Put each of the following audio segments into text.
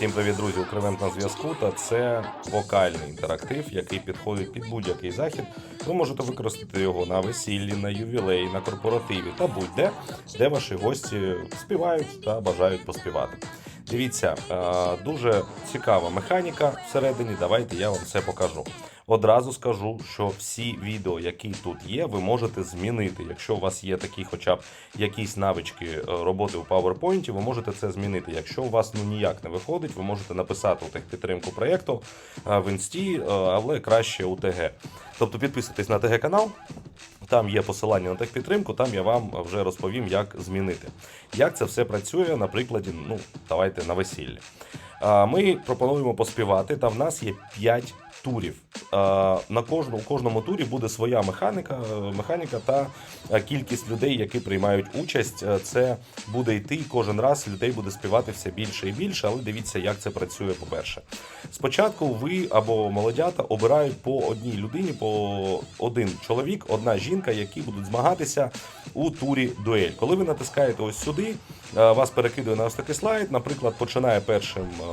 Всім привіт, друзі! Укривент на зв'язку. Та це вокальний інтерактив, який підходить під будь-який захід. Ви можете використати його на весіллі, на ювілеї, на корпоративі та будь-де, де ваші гості співають та бажають поспівати. Дивіться, е, дуже цікава механіка всередині. Давайте я вам це покажу. Одразу скажу, що всі відео, які тут є, ви можете змінити. Якщо у вас є такі, хоча б якісь навички е, роботи у PowerPoint, ви можете це змінити. Якщо у вас ну ніяк не виходить, ви можете написати у техпідтримку проєкту е, в інсті, е, але краще у ТГ. Тобто підписуйтесь на ТГ канал. Там є посилання на техпідтримку, там я вам вже розповім, як змінити. Як це все працює на прикладі, ну, давайте на весіллі. Ми пропонуємо поспівати, та в нас є 5 турів. На кожну, у кожному турі буде своя механіка, е, механіка та е, кількість людей, які приймають участь. Е, Це буде йти і кожен раз людей буде співати все більше і більше, але дивіться, як це працює, по-перше. Спочатку ви або молодята обирають по одній людині, по один чоловік, одна жінка, які будуть змагатися у турі дуель. Коли ви натискаєте ось сюди, е, вас перекидує на ось такий слайд. Наприклад, починає першим е,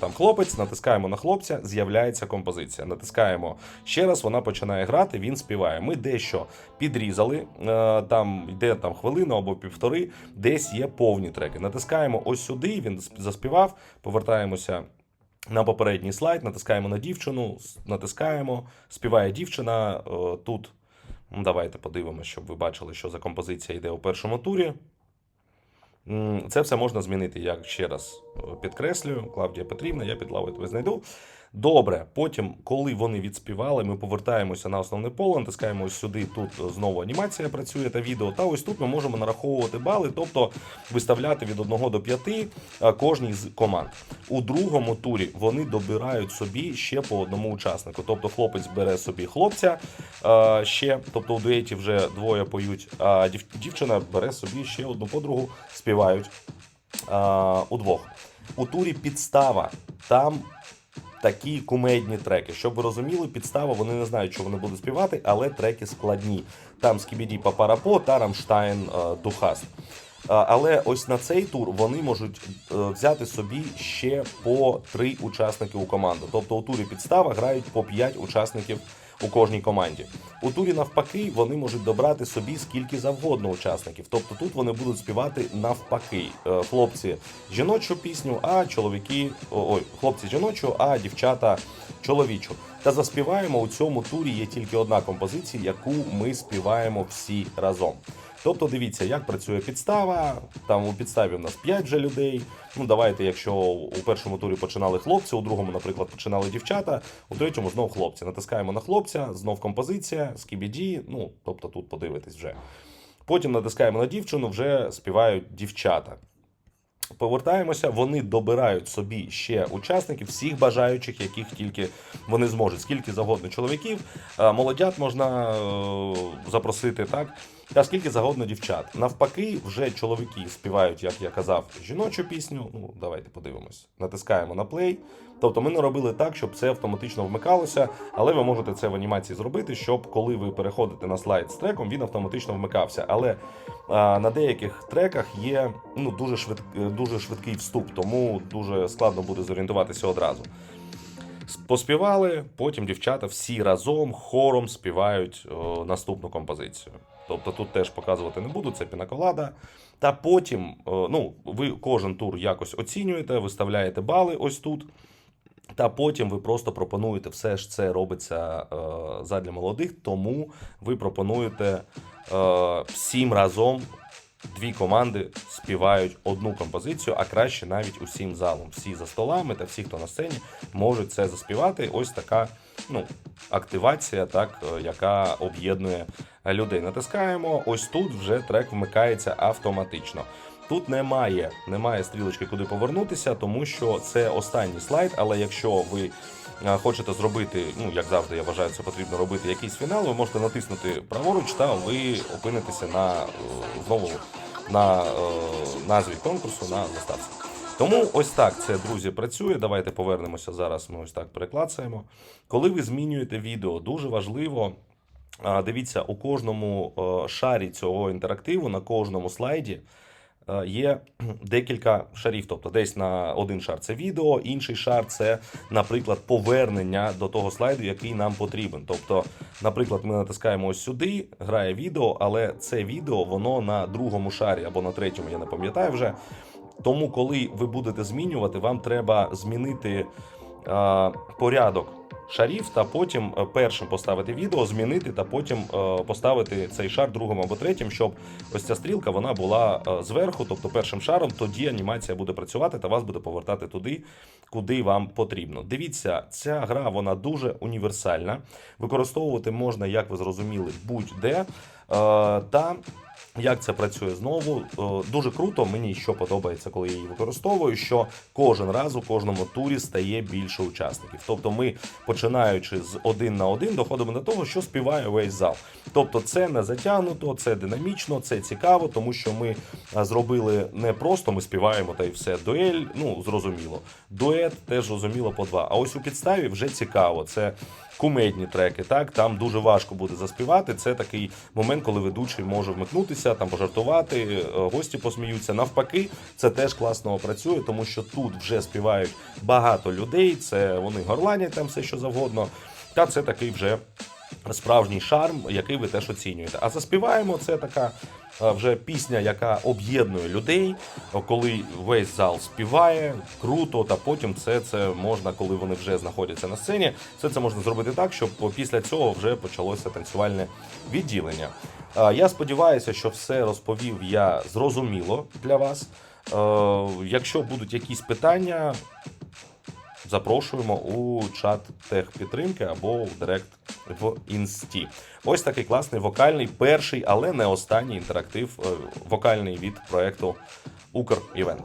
там хлопець, натискаємо на хлопця, з'являється композиція. Натискаємо ще раз, вона починає грати, він співає. Ми дещо підрізали, е, там йде там хвилина або півтори, десь є повні треки. Натискаємо ось сюди, він заспівав, повертаємося. На попередній слайд натискаємо на дівчину, натискаємо, співає дівчина. е, Тут ну, давайте подивимося, щоб ви бачили, що за композиція йде у першому турі. Це все можна змінити. Я ще раз е, підкреслюю. Клавдія Петрівна, я під лавою тебе знайду. Добре, потім, коли вони відспівали, ми повертаємося на основне поле, натискаємо ось сюди. Тут знову анімація працює та відео. Та ось тут ми можемо нараховувати бали, тобто виставляти від 1 до 5 е, кожній з команд. У другому турі вони добирають собі ще по одному учаснику. Тобто хлопець бере собі хлопця е, ще, тобто у дуеті вже двоє поють, а дівчина бере собі ще одну подругу, співають е, удвох. У турі підстава. Там такі кумедні треки. Щоб ви розуміли, підстава, вони не знають, що вони будуть співати, але треки складні. Там Скібіді Папарапо та Рамштайн е, Духаст. Але ось на цей тур вони можуть е, взяти собі ще по три учасники у команду. Тобто у турі підстава грають по п'ять учасників у кожній команді. У турі навпаки вони можуть добрати собі скільки завгодно учасників. Тобто тут вони будуть співати навпаки. Е, Хлопці жіночу пісню, а чоловіки ой, хлопці жіночу, а дівчата чоловічу. Та заспіваємо у цьому турі є тільки одна композиція, яку ми співаємо всі разом. Тобто дивіться, як працює підстава. Там у підставі в нас 5 вже людей. Ну давайте, якщо у першому турі починали хлопці, у другому, наприклад, починали дівчата, у третьому знов хлопці. Натискаємо на хлопця, знов композиція, скібіді. Ну тобто тут подивитись вже. Потім натискаємо на дівчину, вже співають дівчата. Повертаємося, вони добирають собі ще учасників, всіх бажаючих, яких тільки вони зможуть. Скільки завгодно чоловіків, е, молодят можна е, запросити, так? Та скільки завгодно дівчат. Навпаки, вже чоловіки співають, як я казав, жіночу пісню. Ну, давайте подивимось. Натискаємо на плей. Тобто ми не робили так, щоб це автоматично вмикалося, але ви можете це в анімації зробити, щоб коли ви переходите на слайд з треком, він автоматично вмикався. Але а, на деяких треках є ну, дуже, швид, дуже швидкий вступ, тому дуже складно буде зорієнтуватися одразу. Поспівали, потім дівчата всі разом хором співають о, наступну композицію. Тобто тут теж показувати не буду, це пінаколада. Та потім, о, ну, ви кожен тур якось оцінюєте, виставляєте бали ось тут. Та потім ви просто пропонуєте, все ж це робиться е, задля молодих, тому ви пропонуєте е, всім разом дві команди співають одну композицію, а краще навіть усім залом. Всі за столами та всі, хто на сцені, можуть це заспівати. Ось така ну, активація, так, е, яка об'єднує людей. Натискаємо. Ось тут вже трек вмикається автоматично. Тут немає, немає стрілочки, куди повернутися, тому що це останній слайд. Але якщо ви хочете зробити, ну як завжди, я вважаю, це потрібно робити якийсь фінал, ви можете натиснути праворуч, та ви опинитеся на е, знову на е, назві конкурсу на заставці. Тому ось так це, друзі, працює. Давайте повернемося зараз. Ми ось так переклацаємо. Коли ви змінюєте відео, дуже важливо. Дивіться, у кожному е, шарі цього інтерактиву, на кожному слайді е, є декілька шарів. Тобто, десь на один шар це відео, інший шар це, наприклад, повернення до того слайду, який нам потрібен. Тобто, наприклад, ми натискаємо ось сюди, грає відео, але це відео воно на другому шарі або на третьому, я не пам'ятаю вже. Тому, коли ви будете змінювати, вам треба змінити е, порядок шарів та потім е, першим поставити відео, змінити та потім е, поставити цей шар другим або третім, щоб ось ця стрілка вона була е, зверху, тобто першим шаром. Тоді анімація буде працювати та вас буде повертати туди, куди вам потрібно. Дивіться, ця гра вона дуже універсальна. Використовувати можна, як ви зрозуміли, будь-де. Та як це працює знову? Е, Дуже круто. Мені що подобається, коли я її використовую, що кожен раз у кожному турі стає більше учасників. Тобто, ми починаючи з один на один, доходимо до того, що співає весь зал. Тобто, це не затягнуто, це динамічно, це цікаво, тому що ми зробили не просто ми співаємо та й все. Дуель, ну зрозуміло. Дует теж зрозуміло по два. А ось у підставі вже цікаво. Це кумедні треки. Так там дуже важко буде заспівати. Це такий момент, коли ведучий може вмикнутися, там пожартувати, е, гості посміються. Навпаки, це теж класно працює, тому що тут вже співають багато людей. Це вони горланять там все що завгодно. Та це такий вже справжній шарм, який ви теж оцінюєте. А заспіваємо це така вже пісня, яка об'єднує людей, коли весь зал співає, круто, та потім це, це можна, коли вони вже знаходяться на сцені. Все це можна зробити так, щоб після цього вже почалося танцювальне відділення. Я сподіваюся, що все розповів я зрозуміло для вас. Якщо будуть якісь питання, запрошуємо у чат техпідтримки або в директ в інсті. Ось такий класний вокальний, перший, але не останній інтерактив е, вокальний від проекту Укр Івент.